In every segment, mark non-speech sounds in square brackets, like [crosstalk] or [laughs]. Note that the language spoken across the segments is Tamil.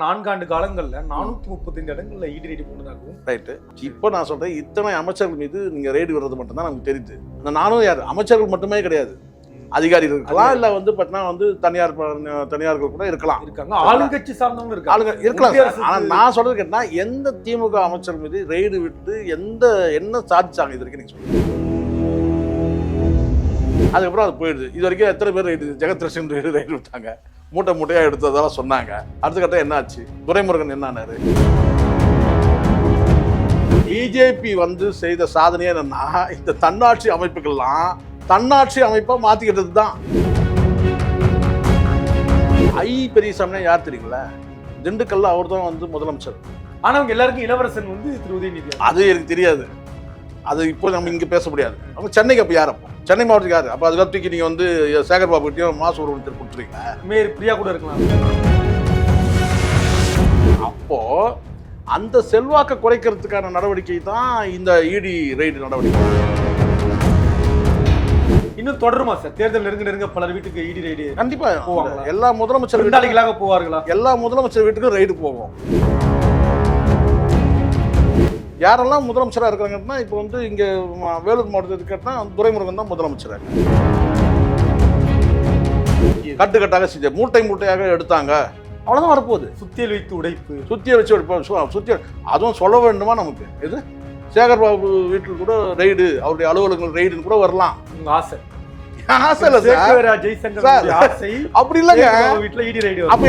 நான்காண்டு காலங்கள்ல நானூத்தி முப்பத்தஞ்சு இடங்கள்ல ஈடு ரெடி போனதாகவும். ரைட்டு இப்போ நான் சொல்றேன் இத்தனை அமைச்சர்கள் மீது நீங்க ரெய்டு விடுறது மட்டும்தான் நமக்கு தெரியுது. இந்த நானும் யார்? அமைச்சர்கள் மட்டுமே கிடையாது. அதிகாரிகள் இருக்கலாம் இல்ல வந்து பார்த்தீங்கன்னா வந்து தனியார் தனியார்கள் கூட இருக்கலாம். இருக்காங்க. ஆளுங்கட்சி சார்ந்தவங்க இருக்காங்க. ஆளுங்க இருக்கலாம். ஒன்றிய சார். அரசுக்கு- ஆனா நான் சொல்றது கேட்டா எந்த திமுக அமைச்சர் மீது ரெய்டு விட்டு எந்த என்ன சாதிச்சாங்க இது வரைக்கும் நீங்க சொல்லுங்க. அதுக்கப்புறம் அது போயிடுது. இது வரைக்கும் எத்தனை பேர் ரைடு ஜெகத் ரசன் ரைடு ரைடு விட்டாங்க. மூட்டை மூட்டையா எடுத்ததெல்லாம் சொன்னாங்க. அடுத்த கட்டம் என்னாச்சு துரைமுருகன் என்னானாரு? பிஜேபி வந்து செய்த சாதனையே என்னன்னா இந்த தன்னாட்சி அமைப்புகள்லாம் தன்னாட்சி அமைப்பா மாத்திக்கிட்டது தான். ஐ பெரியசாமினா யார் தெரியுங்களா? திண்டுக்கல்ல அவர் தான் வந்து முதலமைச்சர். ஆனா அவங்க எல்லாருக்கும் இளவரசன் வந்து திரு உதயநிதி. அது எனக்கு தெரியாது. அது இப்போ நம்ம இங்க பேச முடியாது. அவங்க சென்னைக்கு அப்போ யார் அப்போ? சென்னை மாவட்டத்துக்கு யார் அப்போ அதுக்காக தூக்கி நீங்க வந்து சேகர் பாபு கிட்டயும் மாசு ஒருவன் கொடுத்துருங்க மேயர் பிரியா கூட இருக்கலாம். அப்போ அந்த செல்வாக்கை குறைக்கிறதுக்கான நடவடிக்கை தான் இந்த இடி ரைடு நடவடிக்கை. இன்னும் தொடருமா சார்? தேர்தல் நெருங்க நெருங்க பலர் வீட்டுக்கு ஈடி ரைடு கண்டிப்பா? எல்லா முதலமைச்சர் வீட்டுக்கும் விருந்தாளிகளாக போவார்களா? எல்லா முதலமைச்சர் வீட்டுக்கும் ரைடு போகும் யாரெல்லாம் முதலமைச்சரா இருக்கிறாங்கன்னா இப்போ வந்து இங்க வேலூர் மாவட்டத்துக்கு கேட்டா துரைமுருகன் தான் முதலமைச்சர். கட்டு கட்டாக செஞ்ச மூட்டை மூட்டையாக எடுத்தாங்க. அவ்வளவுதான் வரப்போகுது. சுத்தியல் வைத்து உடைப்பு. சுத்திய வச்சு எடுப்போம். சு- சுத்திய அதுவும் சொல்ல வேண்டுமா நமக்கு? இது சேகர் பாபு வீட்டில் கூட ரைடு அவருடைய அலுவலகங்கள் ரைடுன்னு கூட வரலாம். ஆசை. ஆசை இல்லை சார். ஜெய்சங்கர். ஆசை. அப்படி இல்லைங்க. வீட்டுல ஈடி ரைடு அப்ப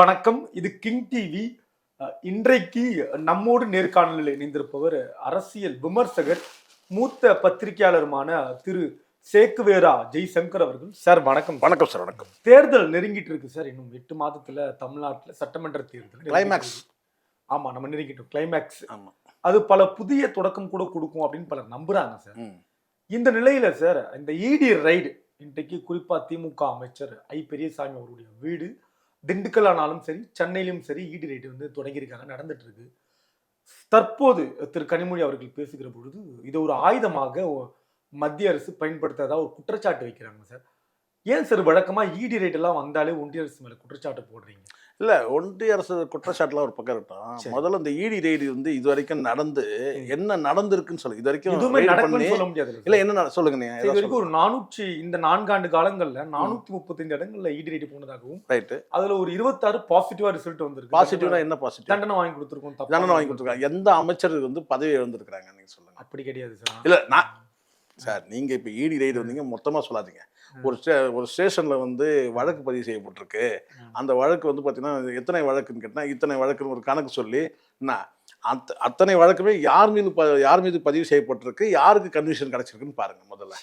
வணக்கம். இது கிங் டிவி. இன்றைக்கு நம்மோடு நேர்காணலில் இணைந்திருப்பவர் அரசியல் விமர்சகர் மூத்த பத்திரிகையாளருமான திரு சேக்குவேரா ஜெய்சங்கர் அவர்கள். சார் வணக்கம். வணக்கம் சார் வணக்கம். தேர்தல் நெருங்கிட்டு இருக்கு சார். இன்னும் எட்டு மாதத்துல தமிழ்நாட்டுல சட்டமன்ற தேர்தல் கிளைமேக்ஸ் ஆமா நம்ம நெருங்கிட்டோம் கிளைமேக்ஸ் ஆமா. அது பல புதிய தொடக்கம் கூட கொடுக்கும் அப்படின்னு பலர் நம்புறாங்க சார். இந்த நிலையில சார் இந்த இடி ரைடு இன்றைக்கு குறிப்பா திமுக அமைச்சர் ஐ பெரியசாமி அவருடைய வீடு திண்டுக்கல் ஆனாலும் சரி சென்னையிலும் சரி ஈடு ரேட்டு வந்து தொடங்கியிருக்காங்க நடந்துட்டு இருக்கு தற்போது திரு கனிமொழி அவர்கள் பேசுகிற பொழுது இதை ஒரு ஆயுதமாக மத்திய அரசு பயன்படுத்தாதா ஒரு குற்றச்சாட்டு வைக்கிறாங்க சார். ஏன் சார் வழக்கமா இடி ரைடு எல்லாம் வந்தாலே ஒன்றிய அரசு மேல குற்றச்சாட்டு போடுறீங்க? இல்ல ஒன்றிய அரசு குற்றச்சாட்டுலாம் ஒரு பக்கம் இருக்கட்டும். முதல்ல இந்த இடி ரைடு வந்து இது வரைக்கும் நடந்து என்ன நடந்திருக்குன்னு சொல்லுங்க இது வரைக்கும் எதுவுமே நடக்கும்னு சொல்ல முடியாது இல்ல என்ன சொல்லுங்க நீங்க இது வரைக்கும் ஒரு நானூற்றி இந்த நான்காண்டு காலங்கள்ல நானூத்தி முப்பத்தஞ்சு இடங்கள்ல இடி ரைடு போனதாகவும் ரைட்டு அதுல ஒரு இருபத்தாறு பாசிட்டிவா ரிசல்ட் வந்திருக்கு. பாசிட்டிவ்னா என்ன பாசிட்டிவ் தண்டனை வாங்கி கொடுத்துருக்கோம் தண்டனை வாங்கி கொடுத்துருக்காங்க. எந்த அமைச்சர் வந்து பதவி இழந்திருக்கிறாங்க நீங்க சொல்லுங்க. அப்படி கிடையாது சார். இல்ல நான் சார் நீங்க இப்ப இடி ரைடு வந்தீங்க மொத்தமா சொல்லாதீங்க. ஒரு ஸ்டே ஒரு ஸ்டேஷன்ல வந்து வழக்கு பதிவு செய்யப்பட்டிருக்கு. அந்த வழக்கு வந்து பாத்தீங்கன்னா எத்தனை வழக்குன்னு கேட்டா இத்தனை வழக்குன்னு ஒரு கணக்கு சொல்லி என்ன அத்த அத்தனை வழக்குமே யார் மீது ப- யார் மீது பதிவு செய்யப்பட்டிருக்கு யாருக்கு கன்விஷன் கிடைச்சிருக்குன்னு பாருங்க முதல்ல.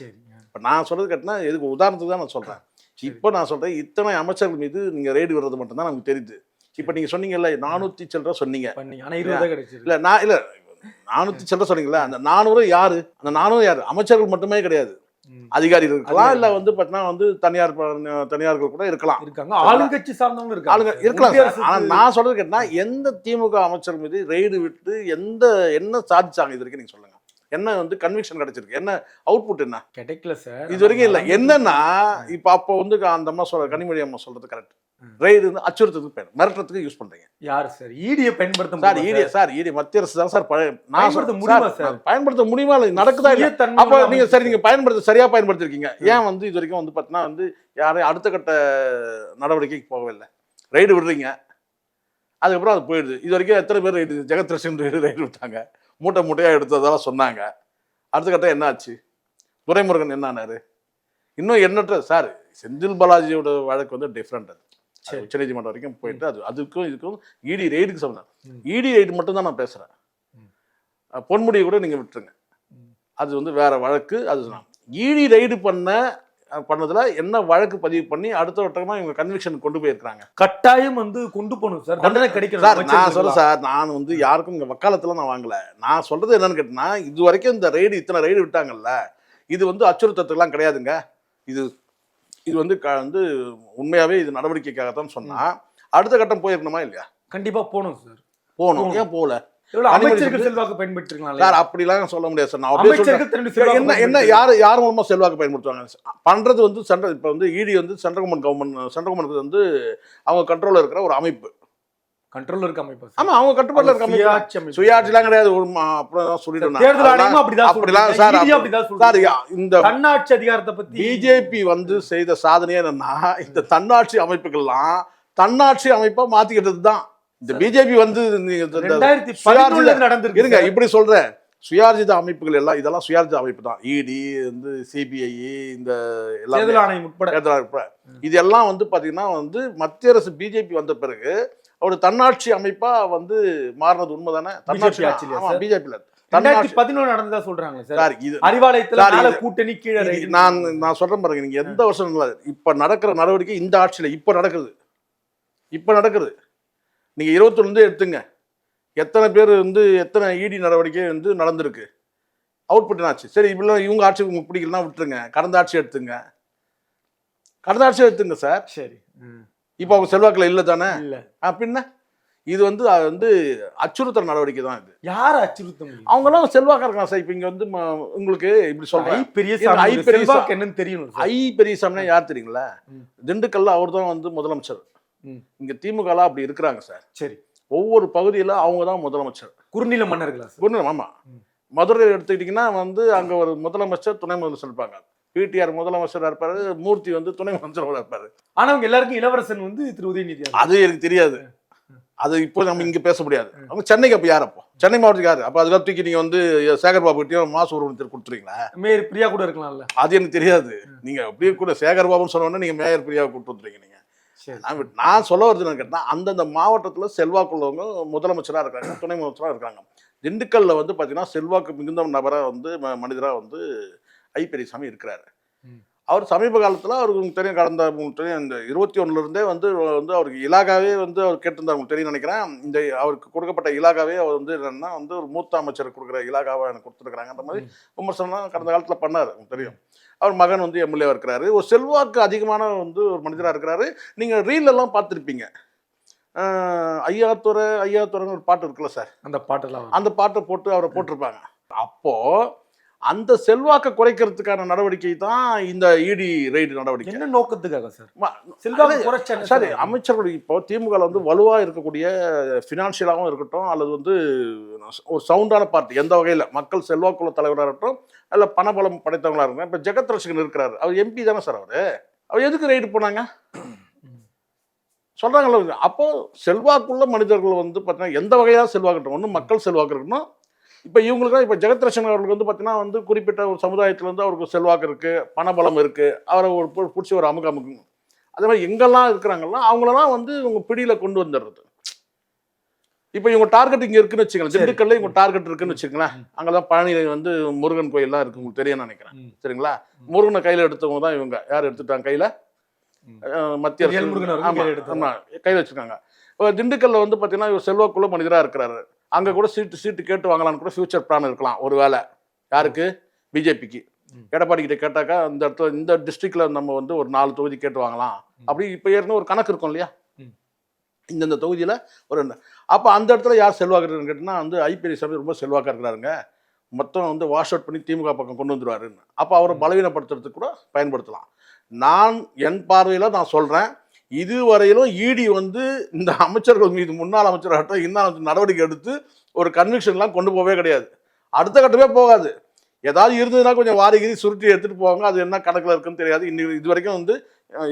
இப்போ நான் சொல்றது கேட்டினா எதுக்கு உதாரணத்துக்கு தான் நான் சொல்றேன். இப்போ நான் சொல்றேன் இத்தனை அமைச்சர்கள் மீது நீங்க ரெய்டு விடுறது மட்டும்தான் நமக்கு தெரியுது. இப்போ நீங்க சொன்னீங்கல்ல நானூத்தி சில்லற சொன்னீங்க. இல்ல நான் இல்ல நானூத்தி சில்லற சொன்னீங்கல்ல அந்த நானூறு யாரு? அந்த நானூறு யாரு? அமைச்சர்கள் மட்டுமே கிடையாது. அதிகாரிகள் இருக்கலாம் இல்ல. வந்து பார்த்தீங்கன்னா வந்து தனியார் தனியார்கள் கூட இருக்கலாம் இருக்காங்க ஆளுங்கட்சி சார்ந்தவங்க இருக்காங்க ஆளுங்க. இருக்கலாம். ஆனா நான் சொல்றது கேட்டா எந்த திமுக அமைச்சர் மீது ரெய்டு விட்டு எந்த என்ன சாதிச்சாங்க இது வரைக்கும் நீங்க சொல்லுங்க என்ன வந்து கன்விக்ஷன் கிடைச்சிருக்கு? என்ன அவுட்புட் என்ன? கிடைக்கல சார் இது வரைக்கும் இல்ல. என்னன்னா இப்ப அப்போ வந்து அந்த அம்மா சொல்ற கனிமொழி அம்மா சொல்றது கரெக்ட். ரெய்டு வந்து அச்சுறுத்ததுக்கு பயன் மிரட்டுறதுக்கு யூஸ் பண்றீங்க. யார் சார் ஈடியை பயன்படுத்த சார் ஈடி சார் ஈடி மத்திய அரசு தான் சார் நான் முடியுமா சார், பயன்படுத்த முடியுமா இல்ல நடக்குதா இல்ல? சுயத்தன்மை அப்ப நீங்க சரி நீங்க பயன்படுத்த சரியா பயன்படுத்திருக்கீங்க. ஏன் வந்து இது வரைக்கும் வந்து பாத்தீங்கன்னா வந்து யாரையும் அடுத்த கட்ட நடவடிக்கைக்கு போகவில்லை ரைடு விடுறீங்க. அதுக்கப்புறம் அது போயிடுது. இது வரைக்கும் எத்தனை பேர் ரைடு ஜெகத் ரசன் ரைடு ரைடு விட்டாங்க? மூட்டை மூட்டையா எடுத்ததெல்லாம் சொன்னாங்க. அடுத்த கட்டம் என்ன ஆச்சு துரைமுருகன் என்னானாரு? இன்னும் எண்ணற்ற சார் செந்தில் பாலாஜியோட வழக்கு வந்து டிஃப்ரெண்ட் அது. உச்சநீதிமன்றம் வரைக்கும் போயிட்டு அது அதுக்கும் இதுக்கும் இடி ரெய்டுக்கு சம்பந்தம் ம். இடி ரெய்டு மட்டும் தான் நான். அஹ் பொன்முடியை கூட நீங்க விட்டுருங்க. அது வந்து வேற வழக்கு. அது இடி ரைடு பண்ண அஹ், பண்ணதுல என்ன வழக்கு பதிவு பண்ணி அடுத்த வட்டமா இவங்க கன்விக்ஷன் கொண்டு போயிருக்காங்க கட்டாயம் வந்து கொண்டு போகணும் சார். தண்டனை கிடைக்கணும். சார் நான் சொல்ல. சார் நான் வந்து யாருக்கும் இங்க வக்காலத்துல நான் வாங்கல. நான் சொல்றது என்னன்னு கேட்டீங்கன்னா இது வரைக்கும் இந்த ரைடு இத்தனை ரைடு விட்டாங்கல்ல இது வந்து அச்சுறுத்தத்துக்குலாம் கிடையாதுங்க. இது இது வந்து க- வந்து உண்மையாவே இது நடவடிக்கைக்காகத்தான் சொன்னா அடுத்த கட்டம் போயிருக்கணுமா இல்லையா? கண்டிப்பா போகணும் சார். போகணும். ஏன் போகல? அமைச்சர்கள் செல்வாக்கு பயன்படுத்திருக்கலாம் சார் அப்படிலாம் சொல்ல முடியாது சார். நான் அப்படியே என்ன என்ன யார் யார் மூலமா செல்வாக்கு பயன்படுத்துவாங்க? பண்றது வந்து சென்ட்ரல் இப்போ வந்து இடி வந்து central government government central government வந்து அவங்க கண்ட்ரோல்ல இருக்கிற ஒரு அமைப்பு. கண்ட்ரோல் இருக்க அமைப்பு ஆமா அவங்க கட்டுப்பாடுல இருக்க அமைப்பு. சுயாட்சிலாம் கிடையாது. ஒரு அப்படிதான் சொல்லிட்டு நான். தேர்தல் ஆணையமும் அதெல்லாம் அப்படிதான் அப்படிலாம். சார் அப்படிதான் சார். யா- இந்த தன்னாட்சி அதிகாரத்தை பத்தி பிஜேபி வந்து செய்த சாதனையே என்னன்னா இந்த தன்னாட்சி அமைப்புகள்லாம் தன்னாட்சி அமைப்பா மாத்திக்கிட்டது தான் இந்த பிஜேபி வந்து நடந்திருக்கு இருங்க. இப்படி சொல்றேன். சுயார்ஜித அமைப்புகள் எல்லாம் இதெல்லாம் சுயார்ஜித அமைப்பு தான். இடி வந்து சிபிஐ இந்த எல்லாமே. தேர்தல் ஆணையம் உட்பட. தேர்தல். இதெல்லாம் வந்து பாத்தீங்கன்னா வந்து மத்திய அரசு பிஜேபி வந்த பிறகு ஒரு தன்னாட்சி அமைப்பா வந்து மாறினது உண்மைதானே? தன்னாட்சி ஆட்சியிலயா ஆமா சார்? பிஜேபியில ரெண்டாயிரத்தி தன்னாட்சி நடந்ததா சொல்றாங்க சார். இது அறிவாலயத்துல கூட்டணி கீழே. நான் நான் சொல்றேன் பாருங்க நீங்க எந்த வருஷம் இப்ப நடக்கிற நடவடிக்கை இந்த ஆட்சியில இப்ப நடக்குது. இப்ப நடக்குது. நீங்க இருபத்தொன்னு எடுத்துங்க. எத்தனை பேர் வந்து எத்தனை இடி நடவடிக்கை வந்து நடந்திருக்கு. அவுட்புட் ஆச்சு சரி இப்படிலாம் இவங்க ஆட்சி உங்களுக்கு பிடிக்கலன்னா விட்டுருங்க. கடந்த ஆட்சி எடுத்துங்க. கடந்த ஆட்சி எடுத்துங்க சார். சரி. இப்போ அவங்க செல்வாக்குல இல்லை தானே? இல்ல. ஆ, பின்ன? இது வந்து அது வந்து அச்சுறுத்தல் நடவடிக்கை தான் இது. யார அச்சுறுத்த முடியும்? அவங்களாம் செல்வாக்கா இருக்காங்க சார். இப்போ இங்க வந்து உங்களுக்கு இப்படி ஐ சொல்றேன் ஐ பெரியசா- செல்வாக்கு என்னன்னு தெரியணும். ஐ பெரியசாமினா யார் தெரியுங்களா. திண்டுக்கல்ல அவர் தான் வந்து முதலமைச்சர். இங்க திமுகலாம் அப்படி இருக்கிறாங்க சார். சரி. ஒவ்வொரு பகுதியில அவங்க தான் முதலமைச்சர். குறுநில மன்னர்களா குருணம் ஆமா. மதுரை எடுத்துக்கிட்டிங்கன்னா வந்து அங்க ஒரு முதலமைச்சர் துணை முதலமைச்சர் இருப்பாங்க. பிடிஆர் முதலமைச்சரா இருப்பாரு மூர்த்தி வந்து துணை முதலமைச்சராக இருப்பாரு. ஆனா அவங்க எல்லாருக்கும் இளவரசன் வந்து திரு உதயநிதி. அது எனக்கு தெரியாது. அது இப்போ நம்ம இங்க பேச முடியாது. அவங்க சென்னைக்கு அப்ப யார் அப்போ? சென்னை மாவட்டத்துக்கு யாரு? அப்ப அதுக்காக தூக்கி நீங்க வந்து சேகர் பாபு கிட்டயும் மாசு உருவத்தில் கொடுத்துருவீங்களா? மேயர் பிரியா கூட இருக்கலாம்ல. அது எனக்கு தெரியாது. நீங்க அப்படியே கூட சேகர் பாபுன்னு சொன்ன உடனே நீங்க மேயர் பிரியாவை கூப்பிட்டு வந்துருக்கீங்க நீங்க. சரி நான் சொல்ல வருது என்னன்னு கேட்டா அந்தந்த மாவட்டத்துல செல்வாக்குள்ளவங்க முதலமைச்சரா இருக்காங்க துணை முதலமைச்சரா இருக்காங்க. திண்டுக்கல்ல வந்து பாத்தீங்கன்னா செல்வாக்கு மிகுந்த நபரா வந்து ம- மனிதரா வந்து ஐ பெரியசாமி இருக்கிறாரு. அவர் சமீப காலத்துல அவருக்கு தெரியும் கடந்த தெரியும் இந்த இருபத்தி ஒண்ணுல இருந்தே வந்து வந்து அவருக்கு இலாகாவே வந்து அவர் கேட்டிருந்தா உங்களுக்கு தெரியும் நினைக்கிறேன். இந்த அவருக்கு கொடுக்கப்பட்ட இலாகாவே அவர் வந்து என்னன்னா வந்து ஒரு மூத்த அமைச்சர் கொடுக்குற இலாகாவை எனக்கு கொடுத்துருக்காங்க அந்த மாதிரி விமர்சனம் கடந்த காலத்துல பண்ணாரு உங்களுக்கு தெரியும். அவர் மகன் வந்து எம்எல்ஏ இருக்கிறாரு. ஒரு செல்வாக்கு அதிகமான வந்து ஒரு மனிதரா இருக்கிறாரு. நீங்க ரீல் எல்லாம் பார்த்துருப்பீங்க. ஐயாத்துறை ஐயாத்துறைன்னு ஒரு பாட்டு இருக்குல்ல சார்? அந்த பாட்டெல்லாம். அந்த பாட்டை போட்டு அவரை போட்டிருப்பாங்க. அப்போ அந்த செல்வாக்கை குறைக்கிறதுக்கான நடவடிக்கை தான் இந்த இடி ரெய்டு நடவடிக்கை. என்ன நோக்கத்துக்காக சார்? செல்வாக்கு குறைச்சா சரி சார்? அமைச்சர்கள் இப்போ திமுக வந்து வலுவா இருக்கக்கூடிய ஃபினான்ஷியலாகவும் இருக்கட்டும் அல்லது வந்து ஒரு சவுண்டான பார்ட்டி எந்த வகையில்? மக்கள் செல்வாக்குள்ள தலைவராக இருக்கட்டும் அல்ல பணபலம் படைத்தவங்களா இருக்கட்டும். இப்போ ஜெகத் ரசிகன் இருக்கிறாரு. அவர் எம்பி தானே சார் அவரு? அவர் எதுக்கு ரைடு போனாங்க? சொல்றாங்கல்ல அப்போ செல்வாக்குள்ள மனிதர்கள் வந்து பார்த்தீங்கன்னா எந்த வகையாக செல்வாக்கு இருக்கட்டும் ஒன்று மக்கள் செல்வாக்கு இருக்கணும் இப்போ இவங்களுக்கு இப்போ ஜெகத் ரசன் அவர்களுக்கு வந்து பார்த்தீங்கன்னா வந்து குறிப்பிட்ட ஒரு சமுதாயத்துல வந்து அவருக்கு செல்வாக்கு இருக்கு பணபலம் இருக்கு. அவரை ஒரு பிடிச்சி ஒரு அமுக்கு அமுக்கு அதே மாதிரி எங்கெல்லாம் இருக்கிறாங்களோ அவங்களெல்லாம் வந்து இவங்க பிடியில கொண்டு வந்துடுறது இப்போ இவங்க டார்கெட் இங்க இருக்குன்னு வச்சுக்கலாம். திண்டுக்கல்ல இவங்க டார்கெட் இருக்குன்னு வச்சுக்கலாம் அங்கெல்லாம் பழனியில வந்து முருகன் கோயில்லாம் இருக்கு உங்களுக்கு தெரியும் நினைக்கிறேன். சரிங்களா? முருகனை கையில எடுத்தவங்க தான் இவங்க. யார் எடுத்துட்டாங்க கையில? மத்திய எல் முருகன் அவர்கள் ஆமா, கையில வச்சிருக்காங்க. இப்போ திண்டுக்கல்ல வந்து பாத்தீங்கன்னா இவர் செல்வாக்குள்ள மனிதரா இருக்கிறாரு. அங்க கூட சீட்டு சீட்டு கேட்டு வாங்கலாம்னு கூட ஃபியூச்சர் பிளான் இருக்கலாம். ஒரு வேலை யாருக்கு? பிஜேபிக்கு. எடப்பாடி கிட்ட கேட்டாக்கா இந்த இடத்துல இந்த டிஸ்ட்ரிக்ட்ல நம்ம வந்து ஒரு நாலு தொகுதி கேட்டு வாங்கலாம். அப்படி இப்போ ஏற்கனவே ஒரு கணக்கு இருக்கும் இல்லையா. இந்தந்த தொகுதியில ஒரு அப்போ அந்த இடத்துல யார் செல்வாக்கு இருக்குன்னு கேட்டிங்கன்னா வந்து ஐபிஎல் சாமி ரொம்ப செல்வாக்கா இருக்கிறாருங்க மொத்தம் வந்து வாஷ் அவுட் பண்ணி திமுக பக்கம் கொண்டு வந்துருவாருன்னு. அப்போ அவரை பலவீனப்படுத்துறதுக்கு கூட பயன்படுத்தலாம். நான் என் பார்வையில் நான் சொல்கிறேன் இதுவரையிலும் இடி வந்து இந்த அமைச்சர்கள் மீது முன்னாள் அமைச்சராகட்டும் அமைச்சர் நடவடிக்கை எடுத்து ஒரு கன்விக்ஷன்லாம் கொண்டு போகவே கிடையாது. அடுத்த கட்டமே போகாது. ஏதாவது இருந்ததுன்னா கொஞ்சம் வாரிகிரி சுருட்டி எடுத்துகிட்டு போவாங்க. அது என்ன கணக்கில் இருக்குன்னு தெரியாது. இன்னைக்கு இது வரைக்கும் வந்து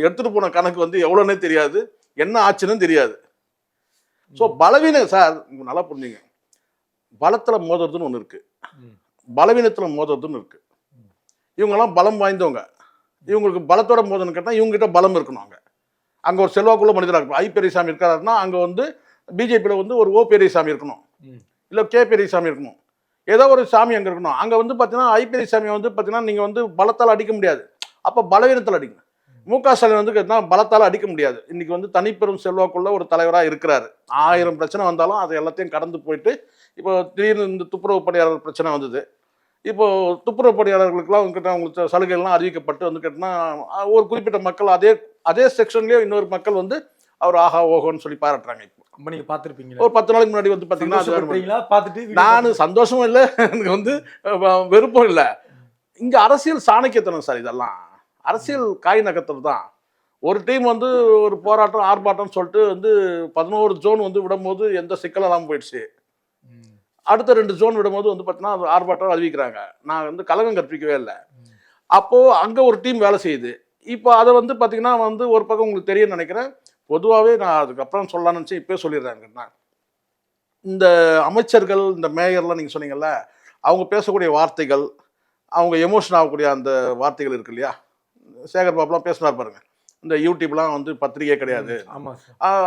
எடுத்துகிட்டு போன கணக்கு வந்து எவ்வளோன்னே தெரியாது. என்ன ஆச்சுன்னு தெரியாது. ஸோ பலவீனம் சார் நல்லா புரிஞ்சுங்க. பலத்தில் மோதுறதுன்னு ஒன்று இருக்கு. ம். பலவீனத்தில் மோதுறதுன்னு இருக்கு. இவங்கெல்லாம் பலம் வாய்ந்தவங்க. இவங்களுக்கு பலத்தோட மோதன்னு கேட்டால் இவங்ககிட்ட பலம் இருக்கணும் அங்கே. அங்கே ஒரு செல்வாக்குள்ள மனிதராக இருக்கும் ஐ பெரியசாமி இருக்காருன்னா அங்கே வந்து பிஜேபியில் வந்து ஒரு ஓ பெரியசாமி இருக்கணும். இல்லை கே பெரியசாமி இருக்கணும். ஏதோ ஒரு சாமி அங்கே இருக்கணும். அங்கே வந்து பார்த்தீங்கன்னா ஐ பெரியசாமி வந்து பார்த்தீங்கன்னா நீங்கள் வந்து பலத்தால் அடிக்க முடியாது. அப்போ பலவீனத்தில் அடிங்க. மு க ஸ்டாலின் வந்து கேட்டா பலத்தால் அடிக்க முடியாது. இன்னைக்கு வந்து தனிப்பெரும் செல்வாக்குள்ள ஒரு தலைவராக இருக்கிறாரு. ஆயிரம் பிரச்சனை வந்தாலும் அது எல்லாத்தையும் கடந்து போயிட்டு இப்போ திடீர்னு இந்த துப்புரவு பணியாளர் பிரச்சனை வந்தது. இப்போ துப்புரவு பணியாளர்களுக்கெல்லாம் வந்து கேட்டால் அவங்களுக்கு சலுகைகள்லாம் அறிவிக்கப்பட்டு வந்து கேட்டினா ஒரு குறிப்பிட்ட மக்கள் அதே அதே செக்ஷன்லேயே இன்னொரு மக்கள் வந்து அவர் ஆஹா ஓஹோன்னு சொல்லி பாராட்டுறாங்க இப்போ. அப்ப நீங்க பாத்திருப்பீங்களா ஒரு பத்து நாளைக்கு முன்னாடி வந்து பார்த்தீங்கன்னா பார்த்துட்டு நான் சந்தோஷமும் இல்லை எனக்கு வந்து வெறுப்பும் இல்லை. இங்க அரசியல் சாணக்கியத்தனம் சார் இதெல்லாம். அரசியல் காய் நகர்த்தல் தான். ஒரு டீம் வந்து ஒரு போராட்டம் ஆர்ப்பாட்டம்னு சொல்லிட்டு வந்து பதினோரு ஜோன் வந்து விடும்போது எந்த சிக்கலும் இல்லாமல் போயிடுச்சு. அடுத்த ரெண்டு ஜோன் விடும்போது வந்து பார்த்தீங்கன்னா ஆர்ப்பாட்டம் அறிவிக்கிறாங்க. நான் வந்து கலகம் கற்பிக்கவே இல்லை. அப்போ அங்க ஒரு டீம் வேலை செய்யுது. இப்போ அதை வந்து பார்த்தீங்கன்னா வந்து ஒரு பக்கம் உங்களுக்கு தெரியும்னு நினைக்கிறேன். பொதுவாகவே நான் அதுக்கப்புறம் சொல்லலாம்னு நினச்சி இப்போயே சொல்லிடுறேன் இந்த அமைச்சர்கள் இந்த மேயர்லாம் நீங்கள் சொன்னீங்கல்ல அவங்க பேசக்கூடிய வார்த்தைகள் அவங்க எமோஷன் ஆகக்கூடிய அந்த வார்த்தைகள் இருக்கு இல்லையா? சேகர் பாபுலாம் பேசினார் பாருங்க. இந்த யூடியூப்லாம் வந்து பத்திரிகை கிடையாது.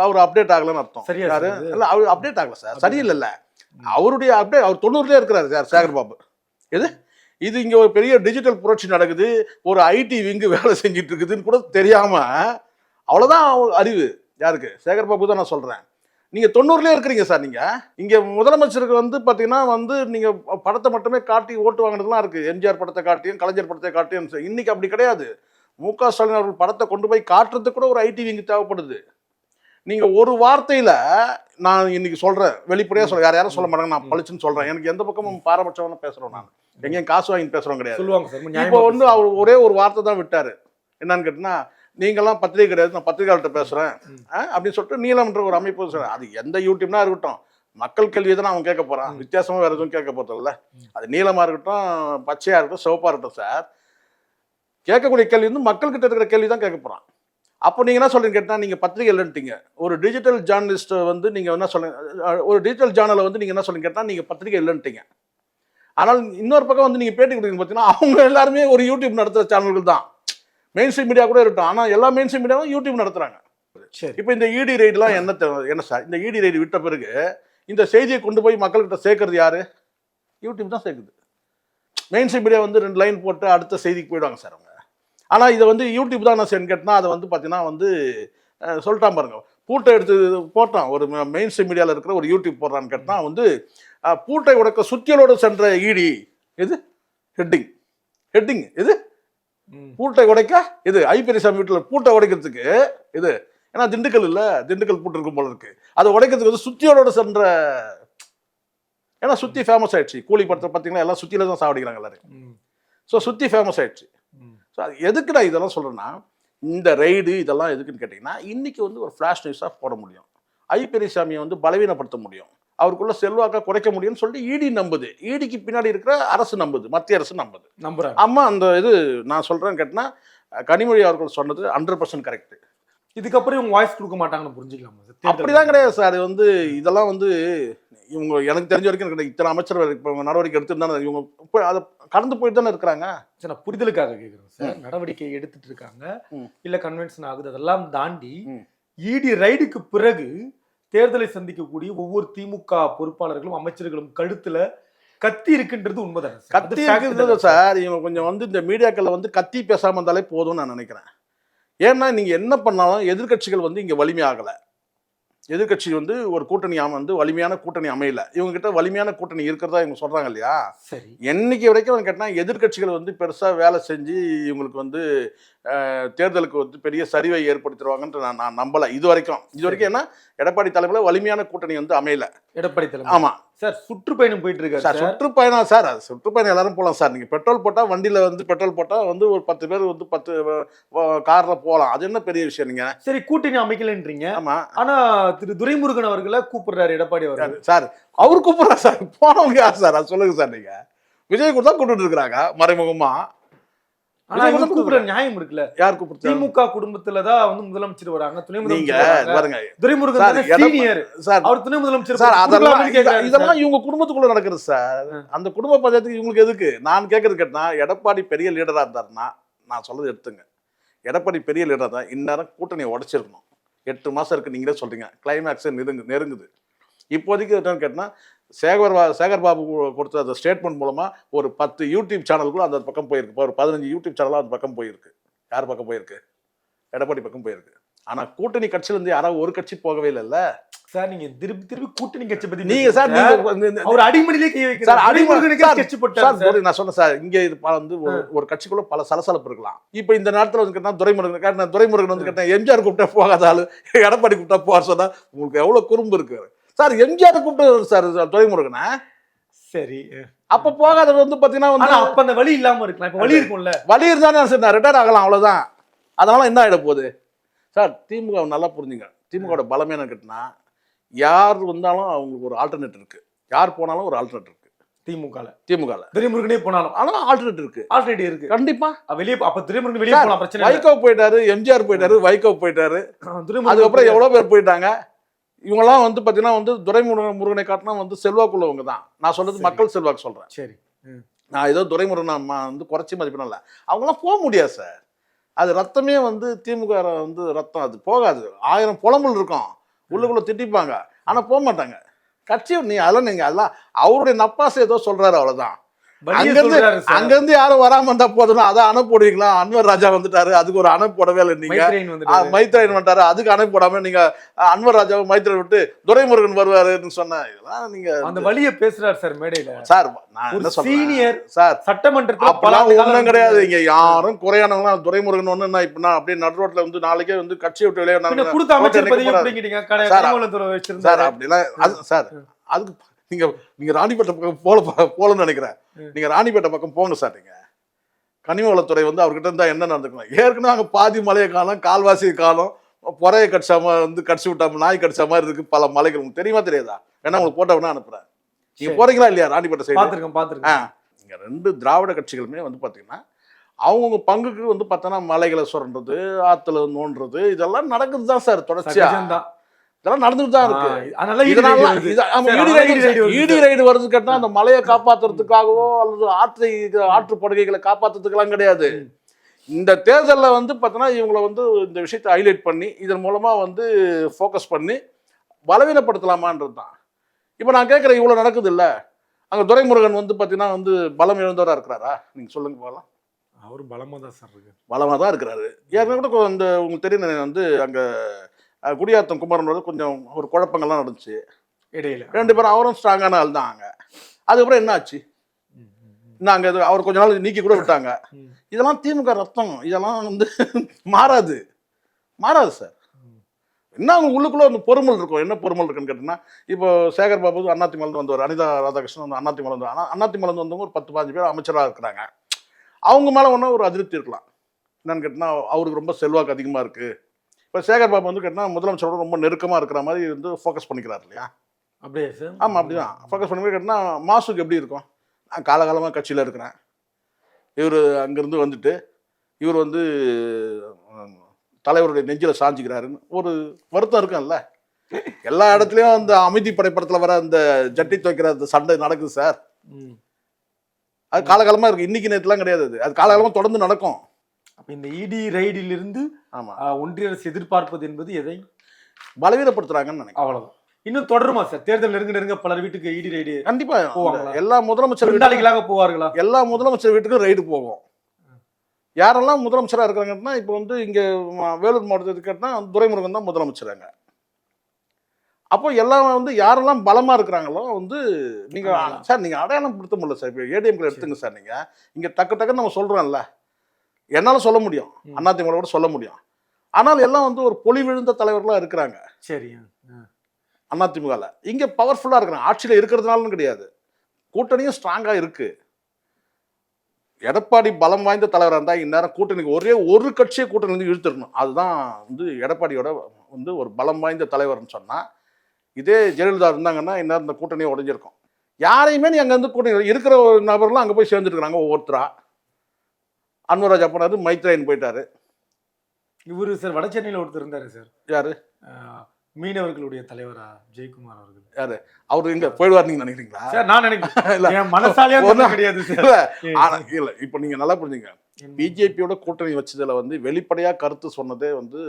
அவர் அப்டேட் ஆகலைன்னு அர்த்தம். சரியா? இல்ல அவர் அப்டேட் ஆகல சார். சரியில்லைல்ல. அவருடைய அப்டேட் அவர் தொண்ணூறுலேயே இருக்கிறாரு சார் சேகர் பாபு. எது? இது இங்கே ஒரு பெரிய டிஜிட்டல் புரட்சி நடக்குது. ஒரு ஐடி விங்கு வேலை செஞ்சுட்டு இருக்குதுன்னு கூட தெரியாமல் அவ்வளோதான் அறிவு. யாருக்கு? சேகர் பாபு தான் நான் சொல்கிறேன் நீங்கள் தொண்ணூறுலேயே இருக்கிறீங்க சார் நீங்கள் இங்கே முதலமைச்சருக்கு வந்து பார்த்தீங்கன்னா வந்து நீங்கள் படத்தை மட்டுமே காட்டி ஓட்டு வாங்கினதுலாம் இருக்குது எம்ஜிஆர் படத்தை காட்டியும் கலைஞர் படத்தை காட்டியும். இன்னைக்கு அப்படி கிடையாது. மு க ஸ்டாலின் அவர்கள் படத்தை கொண்டு போய் காட்டுறதுக்கு கூட ஒரு ஐடி விங்கு தேவைப்படுது. நீங்க ஒரு வார்த்தையில நான் இன்னைக்கு சொல்றேன். வெளிப்படையா சொல்ல யார் யாரும் சொல்ல மாட்டாங்க. நான் பளிச்சுன்னு சொல்றேன். எனக்கு எந்த பக்கமும் பாரபட்சம்னு பேசுறோம் நான். எங்கேயும் காசு வாங்கி பேசுறோம் கிடையாது. சொல்லுவாங்க சார். இப்போ வந்து அவர் ஒரே ஒரு வார்த்தை தான் விட்டாரு. என்னன்னு கேட்டினா நீங்களாம் பத்திரிகை கிடையாது. நான் பத்திரிகையாளர்கிட்ட. ஆ, அப்படின்னு சொல்லிட்டு நீலம்ன்ற ஒரு அமைப்பு சொல்றாரு. அது எந்த யூடியூப்னா இருக்கட்டும். மக்கள் கேள்வியை தான் அவன் கேட்க போறான். வித்தியாசமா வேற எதுவும் கேட்க போறதில்ல. அது நீளமா இருக்கட்டும் பச்சையா இருக்கட்டும் சிவப்பா இருக்கட்டும் சார். கேட்கக்கூடிய கேள்வி வந்து மக்கள் கிட்ட இருக்கிற கேள்வி தான் கேட்க போறான். அப்போ நீங்க என்ன சொல்றீங்க கேட்டா நீங்க பத்திரிகை இல்லைன்ட்டீங்க ஒரு டிஜிட்டல் ஜேர்னலிஸ்ட் வந்து நீங்க என்ன சொல்லுங்க ஒரு டிஜிட்டல் ஜேர்னலை வந்து நீங்க என்ன சொல்றீங்க கேட்டா நீங்க பத்திரிகை இல்லைன்ட்டீங்க ஆனால் இன்னொரு பக்கம் வந்து நீங்க பேட்டி கொடுக்குறீங்க பார்த்தீங்கன்னா அவங்க எல்லாருமே ஒரு யூடியூப் நடத்துற சேனல்கள் தான். மெயின் ஸ்ட்ரீம் மீடியா கூட இருக்கட்டும். ஆனால் எல்லா மெயின் ஸ்ட்ரீம் மீடியாவும் யூடியூப் நடத்துறாங்க. சரி. இப்போ இந்த இடி ரைடுலாம் என்ன என்ன சார் இந்த இடி ரைடு விட்ட பிறகு இந்த செய்தியை கொண்டு போய் மக்கள்கிட்ட சேர்க்கறது யாரு? யூடியூப் தான் சேர்க்குது. மெயின் ஸ்ட்ரீம் மீடியா வந்து ரெண்டு லைன் போட்டு அடுத்த செய்திக்கு போயிடுவாங்க சார் அவங்க. ஆனால் இதை வந்து யூடியூப் தான் நான் கேட்டால் அதை வந்து பார்த்தீங்கன்னா வந்து சொல்லிட்டான் பாருங்க. பூட்டை எடுத்து போட்டான். ஒரு மெயின் ஸ்ட்ரீம் மீடியாவில் இருக்கிற ஒரு யூடியூப் போடுறான்னு கேட்டால் வந்து பூட்டை உடைக்க சுத்தியலோடு சென்ற ஈடி. எது? ஹெட்டிங் ஹெட்டிங் எது? ம். பூட்டை உடைக்க? இது ஐ பெரியசாமி வீட்டில் பூட்டை உடைக்கிறதுக்கு? இது ஏன்னா திண்டுக்கல் இல்ல. திண்டுக்கல் பூட்டு இருக்கும் போல இருக்கு. அதை உடைக்கிறதுக்கு வந்து சுத்தியோட சென்ற ஏன்னா சுத்தி ஃபேமஸ் ஆயிடுச்சு. கூலி படத்தை பார்த்தீங்கன்னா எல்லாம் சுத்தியில தான் சாவடிக்கிறாங்க எல்லாரும். ஸோ சுத்தி ஃபேமஸ் ஆயிடுச்சு. ஸோ அது எதுக்கு நான் இதெல்லாம் சொல்றேன்னா இந்த ரைடு இதெல்லாம் எதுக்குன்னு கேட்டிங்கன்னா இன்னைக்கு வந்து ஒரு ஃப்ளாஷ் நியூஸாக போட முடியும். ஐ பெரியசாமியை வந்து பலவீனப்படுத்த முடியும். அவருக்குள்ள செல்வாக்கை குறைக்க முடியும்னு சொல்லிட்டு இடி நம்புது. இடிக்கு பின்னாடி இருக்கிற அரசு நம்புது. மத்திய அரசு நம்புது. நம்புறாங்க. ஆமா அந்த இது நான் சொல்றேன்னு கேட்டினா கனிமொழி அவர்கள் சொன்னது ஹண்ட்ரட் பர்சன்ட் கரெக்ட் இதுக்கப்புறம் இவங்க வாய்ஸ் கொடுக்க மாட்டாங்கன்னு புரிஞ்சுக்கலாமா? அப்படிதான் கிடையாது சார். அது வந்து இதெல்லாம் வந்து இவங்க எனக்கு தெரிஞ்ச வரைக்கும் எனக்கு இத்தனை அமைச்சர் இப்போ நடவடிக்கை எடுத்துருந்தானே இவங்க இப்போ அதை கடந்து போயிட்டு தானே இருக்கிறாங்க? சார் நான் புரிதலுக்காக கேட்குறேன் சார். நடவடிக்கை எடுத்துட்டு இருக்காங்க. இல்ல கன்வென்ஷன் ஆகுது. அதெல்லாம் தாண்டி. இடி ரைடுக்கு பிறகு தேர்தலை சந்திக்கக்கூடிய ஒவ்வொரு திமுக பொறுப்பாளர்களும் அமைச்சர்களும் கழுத்துல கத்தி இருக்குன்றது உண்மைதானே கத்தி இருக்குது சார்? இவங்க கொஞ்சம் வந்து இந்த மீடியாக்களில் வந்து கத்தி பேசாம இருந்தாலே போதும்னு நான் நினைக்கிறேன். ஏன்னா நீங்க என்ன பண்ணாலும் எதிர்க்கட்சிகள் வந்து இங்க வலிமை ஆகல எதிர்க்கட்சி வந்து ஒரு கூட்டணி அம- வந்து வலிமையான கூட்டணி அமையல. இவங்க கிட்ட வலிமையான கூட்டணி இருக்கிறதா இவங்க சொல்றாங்க இல்லையா? சரி. என்னைக்கு வரைக்கும் கேட்டால் எதிர்க்கட்சிகள் வந்து பெருசாக வேலை செஞ்சு இவங்களுக்கு வந்து தேர்தலுக்கு வந்து பெரிய சரிவை ஏற்படுத்திடுவாங்கன்ட்டு நான் நான் நம்பலை. இது வரைக்கும். இது வரைக்கும் ஏன்னா எடப்பாடி தலைமையில் வலிமையான கூட்டணி வந்து அமையல. எடப்பாடி தலைமை ஆமாம் சார் சுற்றுப்பயணம் போயிட்டு இருக்காரு சார். சுற்றுப்பயணம் சார் அது சுற்றுப்பயணம் எல்லாரும் போகலாம் சார். நீங்கள் பெட்ரோல் போட்டால் வண்டியில் வந்து பெட்ரோல் போட்டால் வந்து ஒரு பத்து பேர் வந்து பத்து காரில் போகலாம் அது என்ன பெரிய விஷயம் நீங்கள் சரி கூட்டணி அமைக்கலன்றீங்க. ஆமாம் ஆனா திரு துரைமுருகன் அவர்களை கூப்பிடுறாரு எடப்பாடி அவர்கள். சார் அவர் கூப்பிட்றா சார். போனவங்க யார் சார்? அது சொல்லுங்க சார் நீங்கள் விஜய் கூட தான் கூப்பிட்டு இருக்கிறாங்க மறைமுகமாக ஆனா இவர் கூப்பிடுற நியாயம் இருக்குல்ல? யார் கூப்பிட்டு திமுக குடும்பத்துலதான் வந்து முதலமைச்சர் வராங்க. துணை முதலமைச்சர். பாருங்க. துரைமுருகன் சார், தானே எடப்பா- சீனியர் சார் அவர் துணை முதலமைச்சர் சார் அதெல்லாம். இதெல்லாம் இவங்க குடும்பத்துக்குள்ள நடக்குது சார். அந்த குடும்ப பஞ்சாயத்துக்கு இவங்களுக்கு எதுக்கு? நான் கேட்கறது கேட்டா எடப்பாடி பெரிய லீடரா இருந்தாருன்னா நான் சொல்றது எடுத்துங்க. எடப்பாடி பெரிய லீடரா தான் இந்நேரம் கூட்டணியை உடைச்சிருக்கணும். எட்டு மாசம் இருக்கு நீங்களே சொல்றீங்க. கிளைமேக்ஸ் நெருங்கு நெருங்குது. இப்போதைக்கு என்னன்னு கேட்டா சேகர் சேகர் பாபு கொடுத்த அந்த ஸ்டேட்மெண்ட் மூலமா ஒரு பத்து யூடியூப் சேனலுக்குள்ள அந்த பக்கம் போயிருக்கு. ஒரு பதினஞ்சு யூடியூப் சேனலாக அந்த பக்கம் போயிருக்கு. யார் பக்கம் போயிருக்கு? எடப்பாடி பக்கம் போயிருக்கு. ஆனா கூட்டணி கட்சியில இருந்து யாராவது ஒரு கட்சி போகவே இல்லைல்ல? சார் நீங்க திருப்பி திருப்பி கூட்டணி கட்சி பத்தி நீங்க சார். நீங்க அவர் அடிமடியிலே கை சார் கட்சி போட்டார் ஒரு- நான் சொன்னேன் சார் இங்க இது வந்து ஒரு ஒரு கட்சிக்குள்ள பல சலசலப்பு இருக்கலாம். இப்ப இந்த நேரத்துல வந்து கேட்டா துரைமுருகன் கேட்டா துரைமுருகன் வந்து கேட்டா எம்ஜிஆர் கூப்பிட்டா போகாத ஆளு எடப்பாடி கூப்பிட்டா போக சொன்னா உங்களுக்கு எவ்வளவு குறும்பு இருக்கு? சார் எம்ஜிஆர் கூப்பிட்டு சார் துரைமுருகனை. சரி அப்ப போகாதவர் வந்து பாத்தீங்கன்னா வந்து அப்ப அந்த வழி இல்லாம இருக்கலாம். இப்ப வழி இருக்கும்ல. வழி இருந்தானே சார் நான் ரிட்டையர் ஆகலாம் அவ்வளவுதான். அதனால என்ன ஆயிட போகுது? சார் திமுக நல்லா புரிஞ்சுங்க. திமுகவோட பலமே என்ன கேட்டினா யார் வந்தாலும் அவங்களுக்கு ஒரு ஆல்டர்னேட் இருக்கு. யார் போனாலும் ஒரு ஆல்டர்னேட் இருக்கு. திமுகல. திமுகல. துரைமுருகனே போனாலும். ஆனா ஆல்டர்னேட் இருக்கு. ஆல்ரெடி இருக்கு. கண்டிப்பா. வெளியே அப்ப துரைமுருகன் வெளியே போலாம் பிரச்சனை. வைகோ போயிட்டாரு எம்ஜிஆர் போயிட்டாரு வைகோ போயிட்டாரு. அதுக்கப்புறம் எவ்வளவு பேர் போயிட்டாங்க? இவங்கெல்லாம் வந்து பாத்தீங்கன்னா வந்து துரைமுருகன் முருகனை காட்டினா வந்து செல்வாக்குள்ளவங்க தான். நான் சொல்றது. மக்கள் செல்வாக்கு சொல்றேன். சரி. நான் ஏதோ துரைமுருகன் வந்து குறைச்சி மதிப்பிடல அவங்களாம் போக முடியாது சார். அது ரத்தமே வந்து திமுக வந்து ரத்தம். அது போகாது. ஆயிரம் புலம்பல் இருக்கும். உள்ளுக்குள்ள திட்டிப்பாங்க. ஆனா போக மாட்டாங்க. கட்சி நீ அதெல்லாம் நீங்க அதெல்லாம் அவருடைய நப்பாசை ஏதோ சொல்றாரு அவ்வளவுதான். வழியை அங்கிருந்து. அங்கிருந்து யாரும் வராம இருந்தா போதும் அதை அணை போடுவீங்களா? அன்வர் ராஜா வந்துட்டாரு. அதுக்கு ஒரு அணை போடவே இல்லை நீங்க. மைத்ரேயன் ஆ, வந்துட்டாரு. அதுக்கு அணை போடாம நீங்க அன்வர் ராஜாவை மைத்ரேயன் விட்டு துரைமுருகன் வருவாருன்னு சொன்ன இதெல்லாம் நீங்க அந்த வழியை பேசுறாரு சார் மேடையில. சார் நான் என்ன சீனியர் சார் சட்டமன்றத்துல பல அப்பெல்லாம் ஒண்ணும் கிடையாது. இங்க யாரும் குறையானவங்களாம் துரைமுருகன் ஒண்ணு நான் இப்ப நான் அப்படியே நடு ரோட்ல வந்து நாளைக்கே வந்து கட்சியை விட்டு வெளியே கொடுத்த அமைச்சர் சார், அப்படிலாம் சார் அதுக்கு நீங்க நீங்க ராணிப்பேட்டை பக்கம் போல போலன்னு நினைக்கிறேன். நீங்க ராணிப்பேட்டை பக்கம் போங்க சார் நீங்க கனிமவளத்துறை வந்து அவர்கிட்ட இருந்தா என்ன நடந்துக்கணும்? ஏற்கனவே அங்க பாதி மலையை காலம் கால்வாசி காலம் பொறைய கடிச்சாம வந்து கடிச்சு விட்டாம நாய் கடிச்ச மாதிரி இருக்கு பல மலைகள். உங்களுக்கு தெரியுமா தெரியாதா? வேணா உங்களுக்கு போட்டோ வேணா அனுப்புறேன். நீங்க. போறீங்களா இல்லையா ராணிப்பேட்டை சைடு பாத்துருக்கேன் ஆ. பாத்துருக்கேன் இங்க ரெண்டு திராவிட கட்சிகளுமே வந்து பாத்தீங்கன்னா அவங்கவுங்க பங்குக்கு வந்து பார்த்தோன்னா மலைகளை சுரண்டுறது ஆத்துல நோண்டுறது இதெல்லாம் நடக்குது தான் சார் தொடர்ச்சியா. சகஜம்தான். இதெல்லாம் நடந்துட்டு தான் இருக்கு. அதனால ஈடு ரைடு வருது. கேட்டா அந்த மலையை காப்பாத்துறதுக்காகவோ அல்லது ஆற்றை ஆற்று படுகைகளை காப்பாத்துறதுக்கெல்லாம் கிடையாது. இந்த தேர்தல்ல வந்து பார்த்தோன்னா இவங்களை வந்து இந்த விஷயத்தை ஹைலைட் பண்ணி இதன் மூலமா வந்து ஃபோக்கஸ் பண்ணி பலவீனப்படுத்தலாமான்றது தான். இப்போ நான் கேட்குறேன் இவ்வளோ நடக்குது இல்ல அங்க துரைமுருகன் வந்து பார்த்தீங்கன்னா வந்து பலம் இழந்தவரா இருக்கிறாரா? நீங்க சொல்லுங்க போகலாம். அவரு பலமா தான் சார் இருக்கு பலமாக தான் இருக்கிறாரு. ஏற்கனவே கூட இந்த உங்களுக்கு தெரியும் வந்து அங்கே குடியாத்தம் குமரன் வந்து கொஞ்சம் ஒரு குழப்பங்கள்லாம் நடந்துச்சு. இடையில. ரெண்டு பேரும் அவரும் ஸ்ட்ராங்கான ஆள் தான் அங்கே. அதுக்கப்புறம் என்ன ஆச்சு. நாங்கள் இது அவர் கொஞ்ச நாள் நீக்கி கூட விட்டாங்க. இதெல்லாம் திமுக ரத்தம். இதெல்லாம் வந்து மாறாது. மாறாது சார் என்ன அவங்க உள்ளுக்குள்ள வந்து பொறுமல் இருக்கும்? என்ன பொறுமல் இருக்குன்னு கேட்டீங்கன்னா இப்போ சேகர் பாபு வந்து அண்ணாத்திமலேருந்து வந்தவர் அனிதா ராதாகிருஷ்ணன் வந்து அண்ணாத்திமலேருந்து வந்து அண்ணாத்திமலேருந்து வந்தவங்க ஒரு பத்து பாஞ்சு பேர் அமைச்சராக இருக்கிறாங்க. அவங்க மேலே ஒன்றா ஒரு அதிருப்தி இருக்கலாம். என்னன்னு கேட்டினா அவருக்கு ரொம்ப செல்வாக்கு அதிகமாக இருக்குது இப்போ சேகர் பாபு வந்து கேட்டினா முதலமைச்சரோட ரொம்ப நெருக்கமாக இருக்கிற மாதிரி வந்து ஃபோக்கஸ் பண்ணிக்கிறார் இல்லையா? அப்படியே சார் ஆமாம் அப்படிதான். ஃபோக்கஸ் பண்ணி கேட்டினா மாசுக்கு எப்படி இருக்கும்? நான் காலகாலமாக கட்சியில் இருக்கிறேன். இவர் அங்கேருந்து வந்துட்டு இவர் வந்து தலைவருடைய நெஞ்சில் சாஞ்சிக்கிறாருன்னு ஒரு வருத்தம் இருக்கும்ல. எல்லா இடத்துலையும் அந்த அமைதி படைப்படத்தில் வர அந்த ஜட்டி துவைக்கிற அந்த சண்டை நடக்குது சார். அது காலகாலமாக இருக்கு. இன்னைக்கு நேற்றுலாம் கிடையாது அது. அது காலகாலமாக தொடர்ந்து நடக்கும். அப்ப இந்த இடி ரைடில் இருந்து ஆமாம் ஒன்றிய அரசு எதிர்பார்ப்பது என்பது எதை? பலவீனப்படுத்துறாங்கன்னு நினைக்கிறேன். அவ்வளவுதான். இன்னும் தொடருமா சார்? தேர்தல் நெருங்க நெருங்க பலர் வீட்டுக்கு இடி ரைடு கண்டிப்பா. போவாங்களா? எல்லா முதலமைச்சர் விருந்தாளிகளாக போவார்களா? எல்லா முதலமைச்சர் வீட்டுக்கும் ரைடு போகும். யாரெல்லாம் முதலமைச்சராக இருக்கிறாங்கன்னா இப்போ வந்து இங்கே வேலூர் மாவட்டத்துக்கு கேட்டால் துரைமுருகன் தான் முதலமைச்சராங்க அப்போ எல்லாம் வந்து யாரெல்லாம் பலமாக இருக்கிறாங்களோ வந்து நீங்கள். சார் நீங்கள் அடையாளம் படுத்த முடியல சார். இப்போ ஏடிஎம்ல எடுத்துங்க சார். நீங்கள் இங்கே டக்கு டக்குன்னு நம்ம சொல்கிறோம்ல என்னால் சொல்ல முடியும். அதிமுக கூட சொல்ல முடியும். ஆனால் எல்லாம் வந்து ஒரு பொலிவிழுந்த தலைவர்களாக இருக்கிறாங்க. சரி அதிமுகவில் இங்கே பவர்ஃபுல்லாக இருக்கிறாங்க. ஆட்சியில் இருக்கிறதுனாலும் கிடையாது. கூட்டணியும் ஸ்ட்ராங்காக இருக்கு. எடப்பாடி பலம் வாய்ந்த தலைவராக இருந்தால் இந்நேரம் கூட்டணிக்கு ஒரே ஒரு கட்சியை கூட்டணி வந்து இழுத்துடணும். அதுதான் வந்து எடப்பாடியோட வந்து ஒரு பலம் வாய்ந்த தலைவர்னு சொன்னால் இதே ஜெயலலிதா இருந்தாங்கன்னா இந்நேரம் இந்த கூட்டணியை உடஞ்சிருக்கும். யாரையுமே நீ அங்கேருந்து கூட்டணி இருக்கிற ஒரு நபர்லாம் அங்கே போய் சேர்ந்துட்டு இருக்காங்க அன்வராஜா போனாரு மைத்ரேயன் போயிட்டாரு. இவரு சார் வட சென்னையில ஒருத்தர் இருந்தாரு சார். யாரு? மீனவர்களுடைய தலைவரா ஜெயக்குமார் அவர்கள். அவர் எங்க போயிடுவார் நீங்க நினைக்கிறீங்களா? சார் நான் நினைக்கிறேன். [laughs] மனசாலியா ஒன்றும் கிடையாது ஆனா இல்ல. இப்ப நீங்க நல்லா புரிஞ்சுங்க. பிஜேபியோட கூட்டணி வச்சதுல வந்து வெளிப்படையா கருத்து சொன்னதே வந்து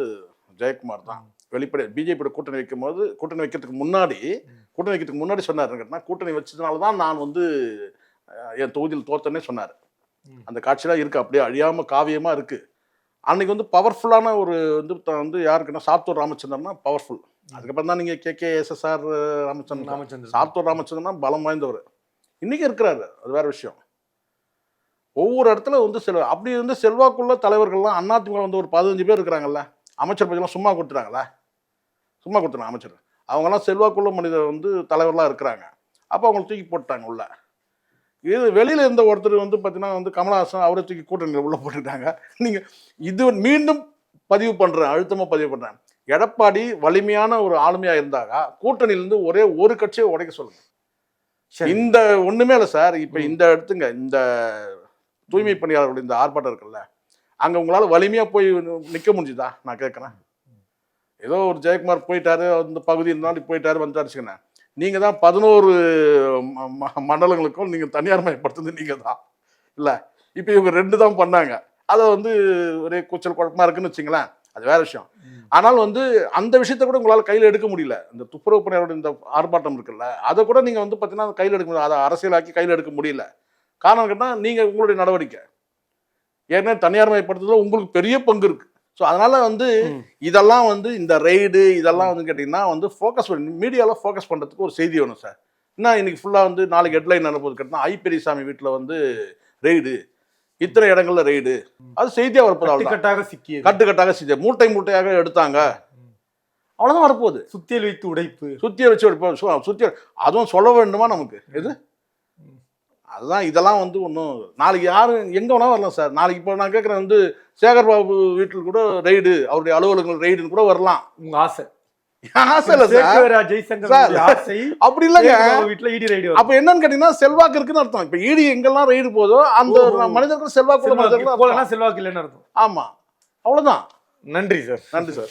ஜெயக்குமார் தான். வெளிப்படை பிஜேபியோட கூட்டணி வைக்கும் போது கூட்டணி வைக்கிறதுக்கு முன்னாடி கூட்டணி வைக்கிறதுக்கு முன்னாடி சொன்னார். கூட்டணி வச்சதுனால தான் நான் வந்து என் தொகுதியில் தோத்தனே சொன்னார். அந்த காட்சியெல்லாம் இருக்கு. அப்படியே அழியாம காவியமா இருக்கு. அன்னைக்கு வந்து பவர்ஃபுல்லான ஒரு வந்து வந்து யாருக்குன்னா சாத்தூர் ராமச்சந்திரன்னா பவர்ஃபுல் அதுக்கப்புறம் தான் நீங்கள் K. K. S S R Ramachandran Ramachandran. Sattur ராமச்சந்திரன்னா பலம் வாய்ந்தவர். இன்னைக்கு இருக்கிறாரு. அது வேற விஷயம். ஒவ்வொரு இடத்துல வந்து செல்வ அப்படி வந்து செல்வாக்குள்ள தலைவர்கள்லாம் அதிமுக வந்து ஒரு பதினஞ்சு பேர் இருக்கிறாங்கல்ல அமைச்சர் பற்றிலாம் சும்மா கொடுத்துட்டாங்களா சும்மா கொடுத்துறாங்க அமைச்சர். அவங்கெல்லாம் செல்வாக்குள்ள மனிதர் வந்து தலைவர்களாக இருக்கிறாங்க. அப்போ அவங்கள தூக்கி போட்டாங்க உள்ள. இது வெளியில இருந்த ஒருத்தர் வந்து பார்த்தீங்கன்னா வந்து கமலஹாசன் அவரை தூக்கி கூட்டணியில் உள்ள போட்டுட்டாங்க நீங்கள் இது மீண்டும் பதிவு பண்ணுறேன் அழுத்தமாக பதிவு பண்ணுறேன் எடப்பாடி வலிமையான ஒரு ஆளுமையா இருந்தாக கூட்டணியிலேருந்து ஒரே ஒரு கட்சியை உடைக்க சொல்லுங்க. சரி. இந்த ஒண்ணுமே இல்லை சார். இப்போ இந்த எடுத்துங்க. இந்த தூய்மை பணியாளர்களுடைய இந்த ஆர்ப்பாட்டம் இருக்குல்ல அங்க உங்களால வலிமையா போய் நிக்க முடிஞ்சுதா? நான் கேட்கறேன் ஏதோ ஒரு ஜெயக்குமார் போயிட்டாரு அந்த பகுதி இருந்தாலும் போயிட்டாரு வந்துட்டாருச்சுக்கண்ணே நீங்க தான் பதினோரு மண்டலங்களுக்கும் நீங்க தனியார் மயப்படுத்துறது நீங்க தான் இல்ல இப்போ இவங்க ரெண்டு தான் பண்ணாங்க. அதை வந்து ஒரே கூச்சல் குழப்பமா இருக்குன்னு வச்சுங்களேன் அது வேற விஷயம். ஆனால் வந்து அந்த விஷயத்தை கூட உங்களால் கையில் எடுக்க முடியல. இந்த துப்புரவு பணியாளரோட இந்த ஆர்ப்பாட்டம் இருக்குல்ல அதை கூட நீங்கள் வந்து பார்த்தீங்கன்னா கையில் எடுக்க முடியல. அதை அரசியலாக்கி கையில் எடுக்க முடியல. காரணம் கேட்டால் நீங்கள் உங்களுடைய நடவடிக்கை. ஏற்கனவே தனியார் மயப்படுத்துறதுல உங்களுக்கு பெரிய பங்கு இருக்கு. ஸோ அதனால வந்து. இதெல்லாம் வந்து இந்த ரைடு இதெல்லாம் வந்து கேட்டிங்கன்னா வந்து ஃபோக்கஸ் பண்ணி மீடியாவில் ஃபோக்கஸ் பண்ணுறதுக்கு ஒரு செய்தி வேணும் சார் என்ன இன்னைக்கு ஃபுல்லாக வந்து நாளைக்கு ஹெட்லைன் அனுப்புவது கேட்டால் ஐ பெரியசாமி வீட்டில் வந்து ரெய்டு இத்தனை இடங்கள்ல ரெய்டு அது செய்தியாக வரப்போது அவ்வளோதான் கட்டுக்கட்டாக சிக்கியது. கட்டுக்கட்டாக செஞ்ச மூட்டை மூட்டையாக எடுத்தாங்க. அவ்வளவுதான் வரப்போகுது. சுத்தியல் வைத்து உடைப்பு. சுத்திய வச்சு எடுப்போம். சு- சுத்திய அதுவும் சொல்ல வேண்டுமா நமக்கு? எது? அதுதான் இதெல்லாம் வந்து ஒன்றும் நாளைக்கு யாரும் எங்கே வேணா வரலாம் சார். நாளைக்கு இப்போ நான் கேட்குறேன் வந்து சேகர் பாபு வீட்டில் கூட ரெய்டு அவருடைய அலுவலகங்கள் ரெய்டுன்னு கூட வரலாம். உங்க ஆசை. அப்படி இல்லைங்க. ரைடு அப்ப என்னன்னு கேட்டீங்கன்னா செல்வாக்கு இருக்குன்னு அர்த்தம். இப்ப ஈடி எங்கெல்லாம் ரெய்டு போதோ அந்த. மனிதர்கள் அர்த்தம். செல்வாக்கு இல்லைன்னு அர்த்தம். ஆமா. அவ்வளவுதான். நன்றி சார். நன்றி சார்.